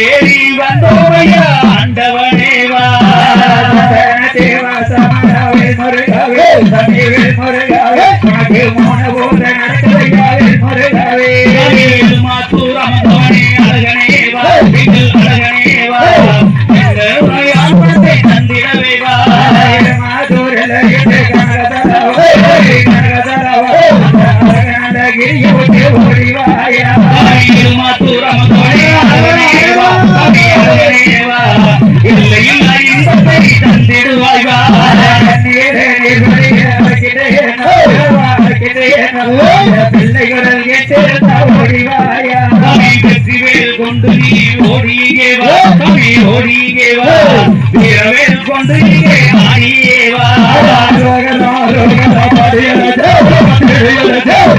ஏறி வந்தோமையா ஆண்டவனேவா தேவா சமரவே முருகவே கொண்டு நீ ஓடியே வா கவி ஓடியே வா வீரவேல் கொண்டு நீ ஆடியே வா Hey,